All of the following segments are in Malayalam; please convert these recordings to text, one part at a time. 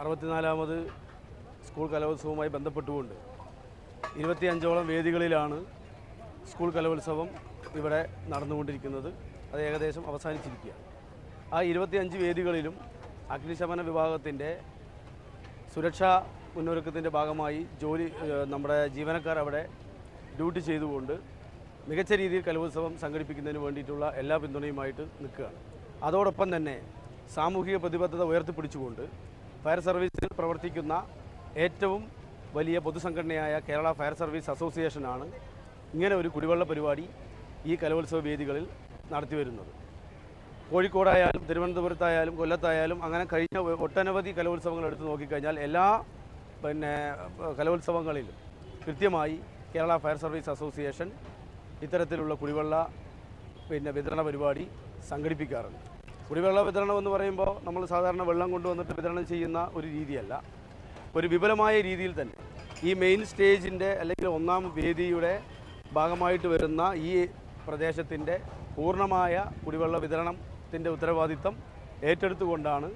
അറുപത്തിനാലാമത് സ്കൂൾ കലോത്സവവുമായി ബന്ധപ്പെട്ടുകൊണ്ട് ഇരുപത്തിയഞ്ചോളം വേദികളിലാണ് സ്കൂൾ കലോത്സവം ഇവിടെ നടന്നുകൊണ്ടിരിക്കുന്നത്. അത് ഏകദേശം അവസാനിച്ചിരിക്കുകയാണ്. ആ ഇരുപത്തിയഞ്ച് വേദികളിലും അഗ്നിശമന വിഭാഗത്തിന്റെ സുരക്ഷാ മുന്നൊരുക്കത്തിന്റെ ഭാഗമായി ജോലി നമ്മുടെ ജീവനക്കാർ അവിടെ ഡ്യൂട്ടി ചെയ്തുകൊണ്ട് മികച്ച രീതിയിൽ കലോത്സവം സംഘടിപ്പിക്കുന്നതിന് വേണ്ടിയിട്ടുള്ള എല്ലാ പിന്തുണയുമായിട്ട് നിൽക്കുകയാണ്. അതോടൊപ്പം തന്നെ സാമൂഹിക പ്രതിബദ്ധത ഉയർത്തിപ്പിടിച്ചുകൊണ്ട് ഫയർ സർവീസിൽ പ്രവർത്തിക്കുന്ന ഏറ്റവും വലിയ പൊതുസംഘടനയായ കേരള ഫയർ സർവീസ് അസോസിയേഷനാണ് ഇങ്ങനെ ഒരു കുടിവെള്ള പരിപാടി ഈ കലോത്സവ വേദികളിൽ നടത്തിവരുന്നത് കോഴിക്കോടായാലും തിരുവനന്തപുരത്തായാലും കൊല്ലത്തായാലും അങ്ങനെ കഴിഞ്ഞ ഒട്ടനവധി കലോത്സവങ്ങൾ എടുത്തു നോക്കിക്കഴിഞ്ഞാൽ എല്ലാ പിന്നെ കലോത്സവങ്ങളിലും കൃത്യമായി കേരള ഫയർ സർവീസ് അസോസിയേഷൻ ഇത്തരത്തിലുള്ള കുടിവെള്ള പിന്നെ വിതരണ പരിപാടി സംഘടിപ്പിക്കാറുണ്ട്. കുടിവെള്ള വിതരണം എന്ന് പറയുമ്പോൾ നമ്മൾ സാധാരണ വെള്ളം കൊണ്ടുവന്നിട്ട് വിതരണം ചെയ്യുന്ന ഒരു രീതിയല്ല. ഒരു വിപുലമായ രീതിയിൽ തന്നെ. ഈ മെയിൻ സ്റ്റേജിന്റെ അല്ലെങ്കിൽ ഒന്നാം വേദിയുടെ ഭാഗമായിട്ട് വരുന്ന ഈ പ്രദേശത്തിന്റെ പൂർണമായ കുടിവെള്ള വിതരണത്തിന്റെ ഉത്തരവാദിത്തം ഏറ്റെടുത്തുകൊണ്ടാണ്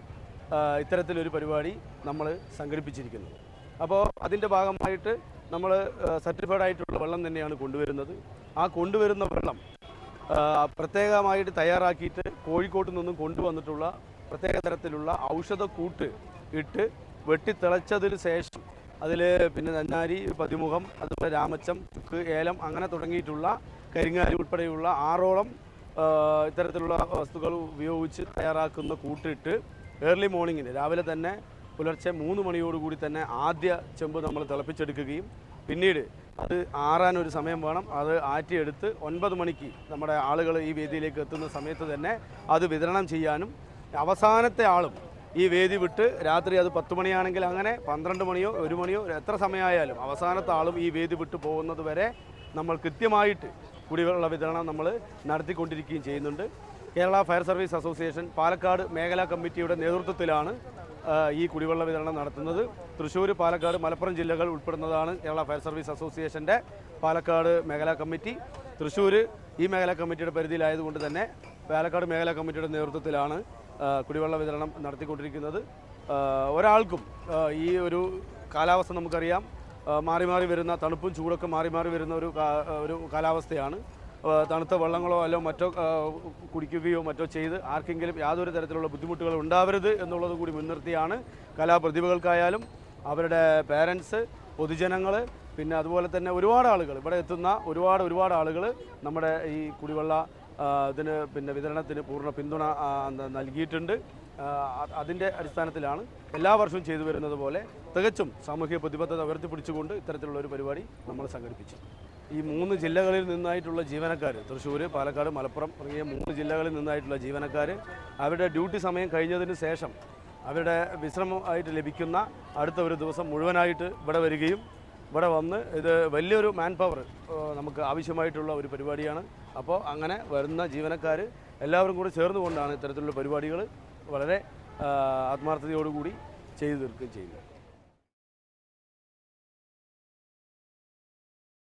ഇത്തരത്തിലൊരു പരിപാടി നമ്മൾ സംഘടിപ്പിച്ചിരിക്കുന്നത്. അപ്പോൾ അതിന്റെ ഭാഗമായിട്ട് നമ്മൾ സർട്ടിഫൈഡ് ആയിട്ടുള്ള വെള്ളം തന്നെയാണ് കൊണ്ടുവരുന്നത്. ആ കൊണ്ടുവരുന്ന വെള്ളം പ്രത്യേകമായിട്ട് തയ്യാറാക്കിയിട്ട് കോഴിക്കോട്ട് നിന്നും കൊണ്ടുവന്നിട്ടുള്ള പ്രത്യേക തരത്തിലുള്ള ഔഷധക്കൂട്ട് ഇട്ട് വെട്ടിത്തിളച്ചതിന് ശേഷം അതിൽ പിന്നെ നന്നാരി പതിമുഖം അതുപോലെ രാമച്ചം ചുക്ക് ഏലം അങ്ങനെ തുടങ്ങിയിട്ടുള്ള കരിങ്ങാലി ഉൾപ്പെടെയുള്ള ആറോളം ഇത്തരത്തിലുള്ള വസ്തുക്കൾ ഉപയോഗിച്ച് തയ്യാറാക്കുന്ന കൂട്ടിട്ട് ഏർലി മോർണിംഗിന് രാവിലെ തന്നെ പുലർച്ചെ മൂന്ന് മണിയോടുകൂടി തന്നെ ആദ്യ ചെമ്പ് നമ്മൾ തിളപ്പിച്ചെടുക്കുകയും പിന്നീട് അത് ആറാൻ ഒരു സമയം വേണം. അത് ആറ്റിയെടുത്ത് ഒൻപത് മണിക്ക് നമ്മുടെ ആളുകൾ ഈ വേദിയിലേക്ക് എത്തുന്ന സമയത്ത് തന്നെ അത് വിതരണം ചെയ്യാനും അവസാനത്തെ ആളും ഈ വേദി വിട്ട് രാത്രി അത് പത്ത് മണിയാണെങ്കിൽ അങ്ങനെ പന്ത്രണ്ട് മണിയോ ഒരു മണിയോ എത്ര സമയമായാലും അവസാനത്തെ ആളും ഈ വേദി വിട്ട് പോകുന്നത് വരെ നമ്മൾ കൃത്യമായിട്ട് കുടിവെള്ള വിതരണം നമ്മൾ നടത്തിക്കൊണ്ടിരിക്കുകയും ചെയ്യുന്നുണ്ട്. Kerala fire service association Palakkad മേഖലാ കമ്മിറ്റിയുടെ നേതൃത്വത്തിലാണ് ഈ കുടിവെള്ള വിതരണം നടത്തുന്നത് തൃശ്ശൂർ പാലക്കാട് മലപ്പുറം ജില്ലകൾ ഉൾപ്പെടുന്നതാണ് കേരള ഫയർ സർവീസ് അസോസിയേഷന്റെ പാലക്കാട് മേഖലാ കമ്മിറ്റി. തൃശ്ശൂർ ഈ മേഖലാ കമ്മിറ്റിയുടെ പരിധിയിലായതുകൊണ്ട് തന്നെ പാലക്കാട് മേഖലാ കമ്മിറ്റിയുടെ നേതൃത്വത്തിലാണ് കുടിവെള്ള വിതരണം നടത്തിക്കൊണ്ടിരിക്കുന്നത്. ഒരാൾക്കും ഈ ഒരു കാലാവസ്ഥ നമുക്കറിയാം. മാറി മാറി വരുന്ന തണുപ്പും ചൂടൊക്കെ മാറി മാറി വരുന്ന ഒരു ഒരു കാലാവസ്ഥയാണ്. തണുത്ത വെള്ളങ്ങളോ അല്ലോ മറ്റോ കുടിക്കുകയോ മറ്റോ ചെയ്ത് ആർക്കെങ്കിലും യാതൊരു തരത്തിലുള്ള ബുദ്ധിമുട്ടുകൾ ഉണ്ടാവരുത് എന്നുള്ളത് കൂടി മുൻനിർത്തിയാണ് കലാപ്രതിഭകൾക്കായാലും അവരുടെ പേരൻസ് പൊതുജനങ്ങൾ പിന്നെ അതുപോലെ തന്നെ ഒരുപാട് ആളുകൾ ഇവിടെ എത്തുന്ന ഒരുപാട് ഒരുപാട് ആളുകൾ നമ്മുടെ ഈ കുടിവെള്ള ഇതിന് പിന്നെ വിതരണത്തിന് പൂർണ പിന്തുണ നൽകിയിട്ടുണ്ട്. അതിന്റെ അടിസ്ഥാനത്തിലാണ് എല്ലാ വർഷവും ചെയ്തു വരുന്നത് പോലെ തികച്ചും സാമൂഹിക പ്രതിബദ്ധത ഉയർത്തിപ്പിടിച്ചുകൊണ്ട് ഇത്തരത്തിലുള്ള ഒരു പരിപാടി നമ്മൾ സംഘടിപ്പിച്ചു ഈ മൂന്ന് ജില്ലകളിൽ നിന്നായിട്ടുള്ള ജീവനക്കാർ തൃശ്ശൂർ പാലക്കാട് മലപ്പുറം തുടങ്ങിയ മൂന്ന് ജില്ലകളിൽ നിന്നായിട്ടുള്ള ജീവനക്കാർ അവരുടെ ഡ്യൂട്ടി സമയം കഴിഞ്ഞതിന് ശേഷം അവരുടെ വിശ്രമമായിട്ട് ലഭിക്കുന്ന അടുത്ത ഒരു ദിവസം മുഴുവനായിട്ട് ഇവിടെ വരികയും ഇവിടെ വന്ന് ഇത് വലിയൊരു മാൻ പവർ നമുക്ക് ആവശ്യമായിട്ടുള്ള ഒരു പരിപാടിയാണ്. അപ്പോൾ അങ്ങനെ വരുന്ന ജീവനക്കാർ എല്ലാവരും കൂടി ചേർന്നുകൊണ്ടാണ് ഇത്തരത്തിലുള്ള പരിപാടികൾ വളരെ ആത്മാർത്ഥതയോടുകൂടി ചെയ്തു തീർക്കുകയും ചെയ്യുന്നത്.